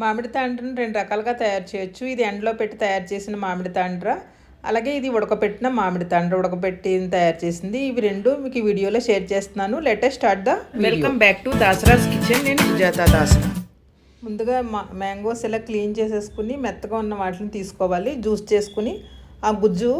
మామిడి తాండ్రని రెండు రకాలుగా తయారు చేయొచ్చు. ఇది ఎండలో పెట్టి తయారు చేసిన మామిడి తాండ్ర. అలాగే ఇది ఉడకపెట్టిన మామిడి తాండ్ర ఉడకపెట్టి తయారు చేసింది. ఇవి రెండు మీకు ఈ వీడియోలో షేర్ చేస్తున్నాను. Latest start the welcome back to Dasaraj kitchen నేను సుజాత దాసరా. ముందుగా మా మ్యాంగోస్ ఇలా క్లీన్ చేసేసుకుని మెత్తగా ఉన్న వాటిని తీసుకోవాలి. జ్యూస్ చేసుకుని ఆ గుజ్జు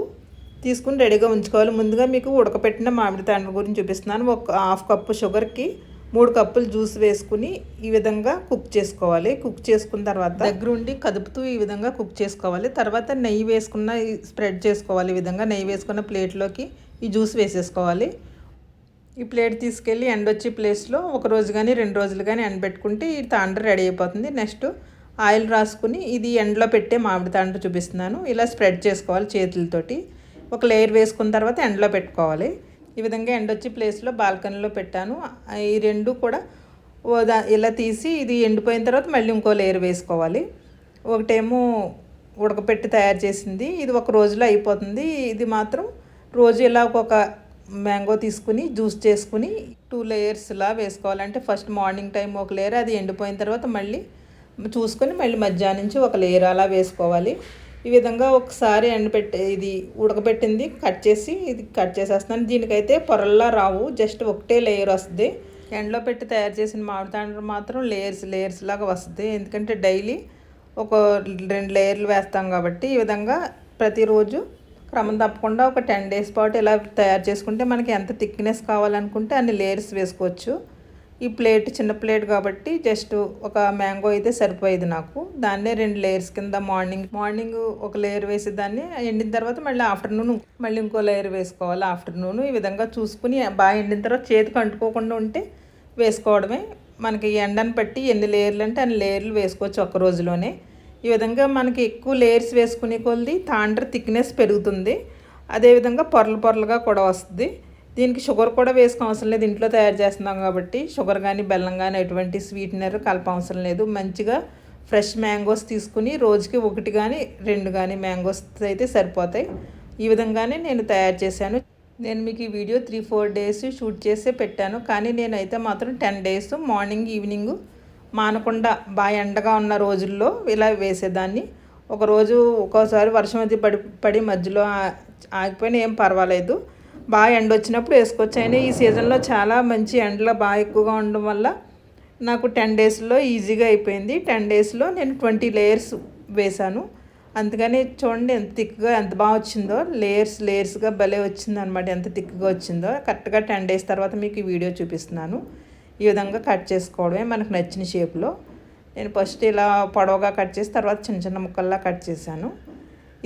తీసుకుని రెడీగా ఉంచుకోవాలి. ముందుగా మీకు ఉడకపెట్టిన మామిడి తాండ్ర గురించి చూపిస్తున్నాను. ఒక హాఫ్ కప్పు షుగర్కి మూడు కప్పులు జ్యూస్ వేసుకుని ఈ విధంగా కుక్ చేసుకోవాలి. కుక్ చేసుకున్న తర్వాత దగ్గరుండి కదుపుతూ ఈ విధంగా కుక్ చేసుకోవాలి. తర్వాత నెయ్యి వేసుకున్న స్ప్రెడ్ చేసుకోవాలి. ఈ విధంగా నెయ్యి వేసుకున్న ప్లేట్లోకి ఈ జ్యూస్ వేసేసుకోవాలి. ఈ ప్లేట్ తీసుకెళ్ళి ఎండొచ్చి ప్లేస్లో ఒక రోజు కానీ రెండు రోజులు కానీ ఎండబెట్టుకుంటే ఈ తాండ్ర రెడీ అయిపోతుంది. నెక్స్ట్ ఆయిల్ రాసుకుని ఇది ఎండలో పెట్టే మామిడి తాండ్ర చూపిస్తున్నాను. ఇలా స్ప్రెడ్ చేసుకోవాలి చేతులతోటి. ఒక లేయర్ వేసుకున్న తర్వాత ఎండలో పెట్టుకోవాలి. ఈ విధంగా ఎండొచ్చి ప్లేస్లో బాల్కనీలో పెట్టాను. ఈ రెండు కూడా ఇలా తీసి ఇది ఎండిపోయిన తర్వాత మళ్ళీ ఇంకో లేయర్ వేసుకోవాలి. ఒకటేమో ఉడకపెట్టి తయారు చేసింది. ఇది ఒక రోజులో అయిపోతుంది. ఇది మాత్రం రోజు ఇలా ఒక్కొక్క మ్యాంగో తీసుకుని జ్యూస్ చేసుకుని టూ లేయర్స్లా వేసుకోవాలంటే ఫస్ట్ మార్నింగ్ టైం ఒక లేయర్ అది ఎండిపోయిన తర్వాత మళ్ళీ చూసుకొని మళ్ళీ మధ్యాహ్నం నుంచి ఒక లేయర్ అలా వేసుకోవాలి. ఈ విధంగా ఒకసారి ఎండపెట్టే ఇది ఉడకబెట్టింది కట్ చేసి ఇది కట్ చేసేస్తాను దీనికైతే పొరల్లా రావు జస్ట్ ఒకటే లేయర్ వస్తుంది. ఎండలో పెట్టి తయారు చేసిన మామిడి తాండ్ర మాత్రం లేయర్స్ లేయర్స్ లాగా వస్తుంది. ఎందుకంటే డైలీ ఒక రెండు లేయర్లు వేస్తాం కాబట్టి ఈ విధంగా ప్రతిరోజు క్రమం తప్పకుండా ఒక టెన్ డేస్ పాటు ఇలా తయారు చేసుకుంటే మనకి ఎంత థిక్నెస్ కావాలనుకుంటే అన్ని లేయర్స్ వేసుకోవచ్చు. ఈ ప్లేట్ చిన్న ప్లేట్ కాబట్టి జస్ట్ ఒక మ్యాంగో అయితే సరిపోయేది నాకు. దాన్నే రెండు లేయర్స్ కింద మార్నింగ్ మార్నింగ్ ఒక లేయర్ వేసి దాన్ని ఎండిన తర్వాత మళ్ళీ ఆఫ్టర్నూన్ మళ్ళీ ఇంకో లేయర్ వేసుకోవాలి ఆఫ్టర్నూన్. ఈ విధంగా చూసుకుని బాగా ఎండిన తర్వాత చేతికి అంటుకోకుండా ఉంటే వేసుకోవడమే. మనకి ఎండను బట్టి ఎన్ని లేయర్లు అంటే అన్ని లేయర్లు వేసుకోవచ్చు ఒక్క రోజులోనే. ఈ విధంగా మనకి ఎక్కువ లేయర్స్ వేసుకునే కొలది తాండ్ర థిక్నెస్ పెరుగుతుంది. అదేవిధంగా పొరలు పొరలుగా కూడా వస్తుంది. దీనికి షుగర్ కూడా వేసుకో అవసరం లేదు. ఇంట్లో తయారు చేస్తున్నాం కాబట్టి షుగర్ కానీ బెల్లం కానీ ఎటువంటి స్వీట్నర్ కలప అవసరం లేదు. మంచిగా ఫ్రెష్ మ్యాంగోస్ తీసుకుని రోజుకి ఒకటి కానీ రెండు కానీ మ్యాంగోస్ అయితే సరిపోతాయి. ఈ విధంగానే నేను తయారు చేశాను. నేను మీకు ఈ video three four days shoot చేసే పెట్టాను. కానీ నేనైతే మాత్రం టెన్ డేస్ మార్నింగ్ ఈవినింగ్ మానకుండా బాగా ఎండగా ఉన్న రోజుల్లో ఇలా వేసేదాన్ని. ఒకరోజు ఒక్కోసారి వర్షం అది పడి పడి మధ్యలో ఆగిపోయినా ఏం పర్వాలేదు. బాగా ఎండ వచ్చినప్పుడు వేసుకోవచ్చు. అయినా ఈ సీజన్లో చాలా మంచి ఎండలో బాగా ఎక్కువగా ఉండడం వల్ల నాకు టెన్ డేస్లో ఈజీగా అయిపోయింది. టెన్ డేస్లో నేను ట్వంటీ లేయర్స్ వేశాను. అందుకని చూడండి ఎంత థిక్గా ఎంత బాగా వచ్చిందో. లేయర్స్ లేయర్స్గా భలే వచ్చింది అనమాట ఎంత థిక్గా వచ్చిందో. కరెక్ట్గా టెన్ డేస్ తర్వాత మీకు ఈ వీడియో చూపిస్తున్నాను. ఈ విధంగా కట్ చేసుకోవడమే మనకు నచ్చిన షేప్లో. నేను ఫస్ట్ ఇలా పొడవుగా కట్ చేసి తర్వాత చిన్న చిన్న ముక్కల్లా కట్ చేశాను.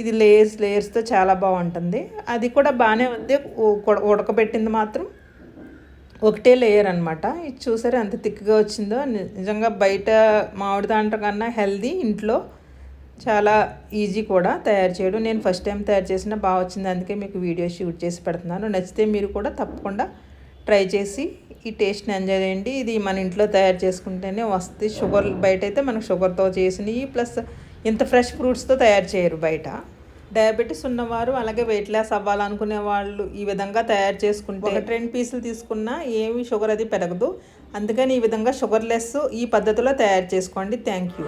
ఇది లేయర్స్ లేయర్స్తో చాలా బాగుంటుంది. అది కూడా బాగానే ఉంది. ఉడకబెట్టింది మాత్రం ఒకటే లేయర్ అనమాట ఇది చూసారా ఎంత థిక్గా వచ్చిందో. నిజంగా బయట మామిడి దాంట్లో కన్నా హెల్దీ ఇంట్లో చాలా ఈజీ కూడా తయారు చేయడం. నేను ఫస్ట్ టైం తయారు చేసిన బాగా వచ్చింది. అందుకే మీకు వీడియో షూట్ చేసి పెడుతున్నాను. నచ్చితే మీరు కూడా తప్పకుండా ట్రై చేసి ఈ టేస్ట్ని ఎంజాయ్ చేయండి. ఇది మన ఇంట్లో తయారు చేసుకుంటేనే వస్తుంది. షుగర్ బయట అయితే మనకు షుగర్తో చేసినవి ప్లస్ ఇంత ఫ్రెష్ ఫ్రూట్స్తో తయారు చేయరు బయట. డయాబెటీస్ ఉన్నవారు అలాగే వెయిట్ లాస్ అవ్వాలనుకునే వాళ్ళు ఈ విధంగా తయారు చేసుకుంటే ఒక రెండు పీసులు తీసుకున్నా ఏమి షుగర్ అది పెరగదు. అందుకని ఈ విధంగా షుగర్ లెస్ ఈ పద్ధతిలో తయారు చేసుకోండి. Thank you